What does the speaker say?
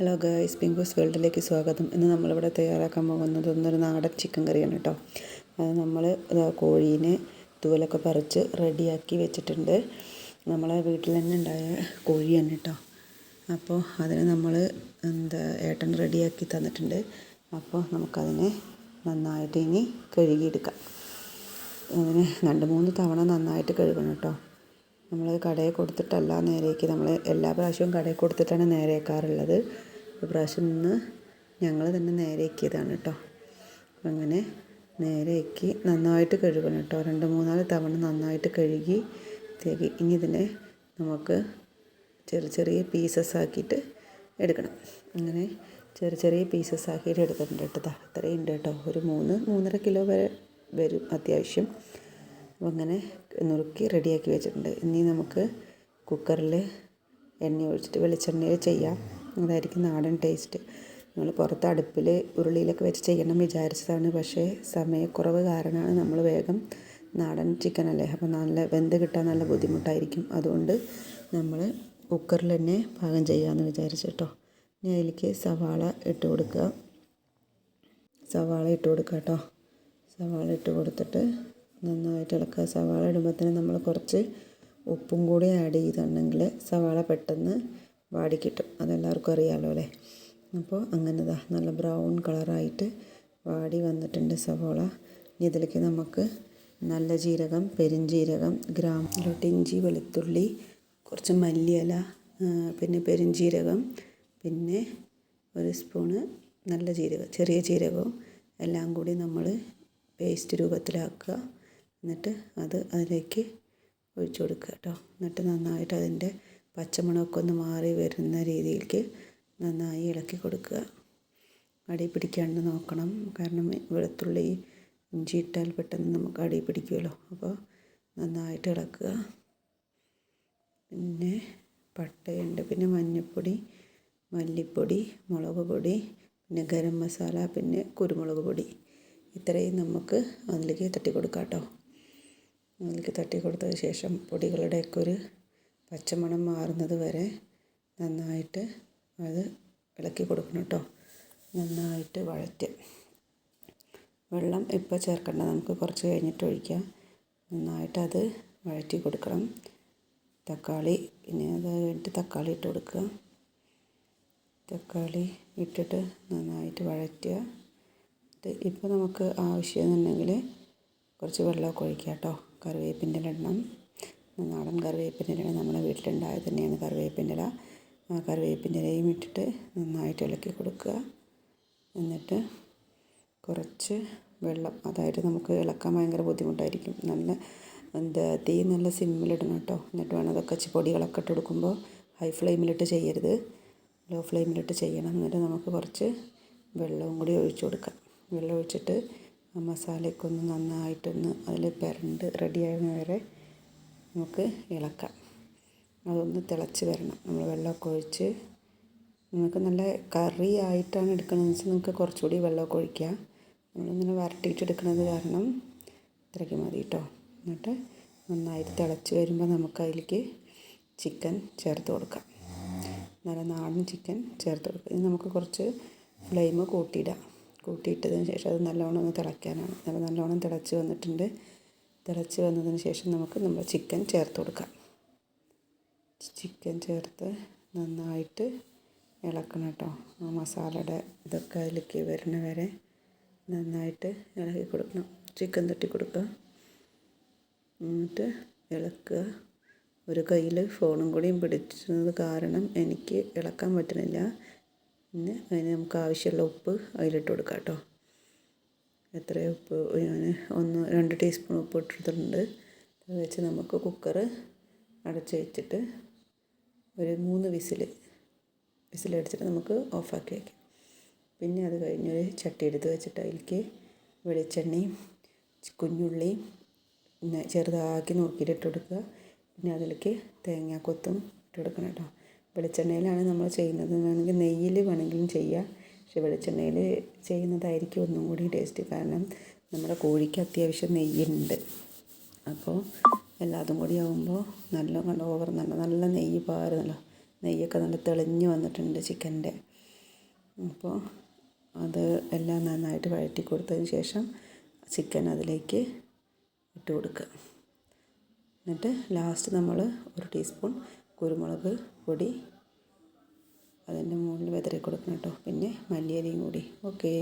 Hello guys പിങ്കൂസ് വേൾഡിലേക്ക് സ്വാഗതം. ഇന്ന് നമ്മളിവിടെ തയ്യാറാക്കാൻ പോകുന്നത് ഒന്നൊരു നാടൻ ചിക്കൻ കറിയാണ് കേട്ടോ അത് നമ്മൾ കോഴീനെ തൂലൊക്കെ പറിച്ച് റെഡിയാക്കി വെച്ചിട്ടുണ്ട്. നമ്മളെ വീട്ടിൽ തന്നെ ഉണ്ടായ കോഴിയാണ് കേട്ടോ അപ്പോൾ അതിനെ നമ്മൾ എന്താ ഏട്ടൻ റെഡിയാക്കി തന്നിട്ടുണ്ട്. അപ്പോൾ നമുക്കതിനെ നന്നായിട്ട് ഇനി കഴുകിയെടുക്കാം. അതിന് രണ്ട് മൂന്ന് തവണ നന്നായിട്ട് കഴുകണം കേട്ടോ നമ്മൾ കടയിൽ കൊടുത്തിട്ടല്ല നേരേക്ക്. നമ്മൾ എല്ലാ പ്രാവശ്യവും കടയിൽ കൊടുത്തിട്ടാണ് നേരെയാക്കാറുള്ളത് പ്രാവശ്യം നിന്ന് ഞങ്ങൾ തന്നെ നേരെയാക്കിയതാണ് കേട്ടോ അങ്ങനെ നേരെയാക്കി നന്നായിട്ട് കഴുകണം കേട്ടോ രണ്ട് മൂന്നാൽ തവണ നന്നായിട്ട് കഴുകി തേക്കി ഇനി ഇതിനെ നമുക്ക് ചെറിയ ചെറിയ പീസസ് ആക്കിയിട്ട് എടുക്കണം. അങ്ങനെ ചെറിയ ചെറിയ പീസസ് ആക്കിയിട്ട് എടുത്തിട്ടുണ്ട് കേട്ടോ അത്രയും ഉണ്ട് കേട്ടോ ഒരു മൂന്ന് മൂന്നര കിലോ വരെ വരും അത്യാവശ്യം. അപ്പോൾ അങ്ങനെ നുറുക്കി റെഡിയാക്കി വെച്ചിട്ടുണ്ട്. ഇനി നമുക്ക് കുക്കറിൽ എണ്ണ ഒഴിച്ചിട്ട് വെളിച്ചെണ്ണയിൽ ചെയ്യാം. അതായിരിക്കും നാടൻ ടേസ്റ്റ്. നമ്മൾ പുറത്ത് അടുപ്പിൽ ഉരുളിയിലൊക്കെ വെച്ച് ചെയ്യണം വിചാരിച്ചതാണ്. പക്ഷേ സമയക്കുറവ് കാരണമാണ് നമ്മൾ വേഗം നാടൻ ചിക്കൻ അല്ലേ? അപ്പോൾ നല്ല വെന്ത് കിട്ടാൻ നല്ല ബുദ്ധിമുട്ടായിരിക്കും. അതുകൊണ്ട് നമ്മൾ കുക്കറിൽ തന്നെ പാകം ചെയ്യാമെന്ന് വിചാരിച്ചു കേട്ടോ. ഇനി അതിലേക്ക് സവാള ഇട്ട് കൊടുക്കുക. സവാള ഇട്ട് കൊടുക്കുക കേട്ടോ. സവാള ഇട്ട് കൊടുത്തിട്ട് നന്നായിട്ട് ഇളക്കുക. സവാള ഇടുമ്പോഴത്തേന് നമ്മൾ കുറച്ച് ഉപ്പും കൂടി ആഡ് ചെയ്തിട്ടുണ്ടെങ്കിൽ സവാള പെട്ടെന്ന് വാടിക്കിട്ടും. അതെല്ലാവർക്കും അറിയാമല്ലോ അല്ലേ? അപ്പോൾ അങ്ങനെ ദാ നല്ല ബ്രൗൺ കളറായിട്ട് വാടി വന്നിട്ടുണ്ട് സവാള. ഇനി ഇതിലേക്ക് നമുക്ക് നല്ല ജീരകം പെരിഞ്ജീരകം ഗ്രാം ഇഞ്ചി വെളുത്തുള്ളി കുറച്ച് മല്ലിയില പിന്നെ പെരിഞ്ജീരകം പിന്നെ ഒരു സ്പൂണ് നല്ല ജീരകം ചെറിയ ജീരകവും എല്ലാം കൂടി നമ്മൾ പേസ്റ്റ് രൂപത്തിലാക്കുക. എന്നിട്ട് അത് അതിലേക്ക് ഒഴിച്ചു കൊടുക്കുക കേട്ടോ. എന്നിട്ട് നന്നായിട്ട് അതിന്റെ പച്ചമണമൊക്കെ ഒന്ന് മാറി വരുന്ന രീതിയിലേക്ക് നന്നായി ഇളക്കി കൊടുക്കുക. അടി പിടിക്കാണ്ട് നോക്കണം. കാരണം വെളുത്തുള്ളി ഇഞ്ചി ഇട്ടാൽ പെട്ടെന്ന് നമുക്ക് അടി പിടിക്കുമല്ലോ. അപ്പോൾ നന്നായിട്ട് ഇളക്കുക. പിന്നെ പട്ടയുണ്ട്. പിന്നെ മഞ്ഞൾപ്പൊടി മല്ലിപ്പൊടി മുളക് പൊടി പിന്നെ ഗരം മസാല പിന്നെ കുരുമുളക് പൊടി. ഇത്രയും നമുക്ക് അതിലേക്ക് തട്ടി കൊടുക്കാം കേട്ടോ. അതിലേക്ക് തട്ടി കൊടുത്തതിന് ശേഷം പൊടികളുടെയൊക്കെ ഒരു പച്ചമണം മാറുന്നത് വരെ നന്നായിട്ട് അത് ഇളക്കി കൊടുക്കണം കേട്ടോ. നന്നായിട്ട് വഴറ്റുക വെള്ളം ഇപ്പോൾ ചേർക്കണ്ട. നമുക്ക് കുറച്ച് കഴിഞ്ഞിട്ട് ഒഴിക്കാം. നന്നായിട്ട് അത് വഴറ്റി കൊടുക്കണം. തക്കാളി പിന്നെ അത് കഴിഞ്ഞിട്ട് തക്കാളി ഇട്ട് കൊടുക്കുക. തക്കാളി ഇട്ടിട്ട് നന്നായിട്ട് വഴറ്റുക. ഇപ്പോൾ നമുക്ക് ആവശ്യമെന്നുണ്ടെങ്കിൽ കുറച്ച് വെള്ളമൊക്കെ ഒഴിക്കാം കേട്ടോ. കറിവേപ്പിന്റെ ഇടണം നാടൻ കറിവേപ്പിന്റെ ഇല നമ്മുടെ വീട്ടിലുണ്ടായത് തന്നെയാണ് കറിവേപ്പിന്റെ ഇല. കറിവേപ്പിന്റെ ഇലയും ഇട്ടിട്ട് നന്നായിട്ട് ഇളക്കി കൊടുക്കുക. എന്നിട്ട് കുറച്ച് വെള്ളം അതായത് നമുക്ക് ഇളക്കാൻ ഭയങ്കര ബുദ്ധിമുട്ടായിരിക്കും. നല്ല എന്താ തീ നല്ല സിമ്മിലിടണം കേട്ടോ. എന്നിട്ട് വേണം അതൊക്കെ പൊടികളൊക്കെ ഇട്ട് കൊടുക്കുമ്പോൾ ഹൈ ഫ്ലെയിമിലിട്ട് ചെയ്യരുത്. ലോ ഫ്ലെയിമിലിട്ട് ചെയ്യണം. എന്നിട്ട് നമുക്ക് കുറച്ച് വെള്ളവും കൂടി ഒഴിച്ചു കൊടുക്കാം. വെള്ളം ഒഴിച്ചിട്ട് ആ മസാലയൊക്കെ ഒന്ന് നന്നായിട്ടൊന്ന് അതിൽ പുരണ്ട് റെഡിയാകുന്ന വരെ നമുക്ക് ഇളക്കാം. അതൊന്ന് തിളച്ച് വരണം. നമ്മൾ വെള്ളമൊക്കെ ഒഴിച്ച് നിങ്ങൾക്ക് നല്ല കറി ആയിട്ടാണ് എടുക്കണമെന്ന് വെച്ചാൽ നിങ്ങൾക്ക് കുറച്ചുകൂടി വെള്ളമൊക്കെ ഒഴിക്കുക നമ്മളിങ്ങനെ വരട്ടിയിട്ട് എടുക്കുന്നത് കാരണം ഇത്രയ്ക്ക് മതി കേട്ടോ എന്നിട്ട് നന്നായിട്ട് തിളച്ച് വരുമ്പോൾ നമുക്ക് അതിലേക്ക് ചിക്കൻ ചേർത്ത് കൊടുക്കാം. നല്ല നാടൻ ചിക്കൻ ചേർത്ത് കൊടുക്കാം. ഇനി നമുക്ക് കുറച്ച് ഫ്ലെയിം കൂട്ടിയിടാം. കൂട്ടിയിട്ടതിന് ശേഷം അത് നല്ലോണം ഒന്ന് തിളയ്ക്കാനാണ്. നല്ല നല്ലോണം തിളച്ച് വന്നിട്ടുണ്ട്. തിളച്ച് വന്നതിന് ശേഷം നമുക്ക് നമ്മൾ ചിക്കൻ ചേർത്ത് കൊടുക്കാം. ചിക്കൻ ചേർത്ത് നന്നായിട്ട് ഇളക്കണം കേട്ടോ. ആ മസാലയുടെ ഇതൊക്കെ അതിലേക്ക് വരുന്ന വരെ നന്നായിട്ട് ഇളക്കി കൊടുക്കണം. ചിക്കൻ തട്ടി കൊടുക്കുക. എന്നിട്ട് ഇളക്കുക. ഒരു കയ്യിൽ ഫോണും കൂടിയും പിടിച്ചത് കാരണം എനിക്ക് ഇളക്കാൻ പറ്റുന്നില്ല. പിന്നെ അതിന് നമുക്ക് ആവശ്യമുള്ള ഉപ്പ് അതിലിട്ട് കൊടുക്കാം കേട്ടോ. എത്ര ഉപ്പ്? ഞാൻ ഒന്ന് രണ്ട് ടീസ്പൂൺ ഉപ്പ് ഇട്ടിട്ടുണ്ട്. അത് വെച്ച് നമുക്ക് കുക്കർ അടച്ച് വെച്ചിട്ട് ഒരു മൂന്ന് വിസിൽ വിസിലടിച്ചിട്ട് നമുക്ക് ഓഫാക്കി വയ്ക്കാം പിന്നെ അത് കഴിഞ്ഞൊരു ചട്ടി എടുത്ത് വെച്ചിട്ട് അതിലേക്ക് വെളിച്ചെണ്ണയും കുഞ്ഞുള്ളിയും ചെറുതാക്കി നോക്കിയിട്ട് ഇട്ട് കൊടുക്കുക. പിന്നെ അതിലേക്ക് തേങ്ങാക്കൊത്തും ഇട്ട് കൊടുക്കണം കേട്ടോ. വെളിച്ചെണ്ണയിലാണ് നമ്മൾ ചെയ്യുന്നത്. വേണമെങ്കിൽ നെയ്യിൽ വേണമെങ്കിലും ചെയ്യാം. പക്ഷെ വെളിച്ചെണ്ണയിൽ ചെയ്യുന്നതായിരിക്കും ഒന്നും കൂടി ടേസ്റ്റ്. കാരണം നമ്മുടെ കോഴിക്ക് അത്യാവശ്യം നെയ്യുണ്ട്. അപ്പോൾ എല്ലാതും കൂടി ആകുമ്പോൾ നല്ല കണ്ട ഓവർ നല്ല നല്ല നെയ്യ് പാരുന്നല്ലോ നെയ്യൊക്കെ നല്ല തെളിഞ്ഞ് വന്നിട്ടുണ്ട് ചിക്കന്റെ. അപ്പോൾ അത് എല്ലാം നന്നായിട്ട് വഴറ്റി കൊടുത്തതിന് ശേഷം ചിക്കൻ അതിലേക്ക് ഇട്ട് കൊടുക്കുക. എന്നിട്ട് ലാസ്റ്റ് നമ്മൾ ഒരു ടീസ്പൂൺ കുരുമുളക് പൊടി അതിന്റെ മുകളിൽ വിതറി കൊടുക്കണം കേട്ടോ. പിന്നെ മല്ലിയിലയും കൂടി. ഓക്കേ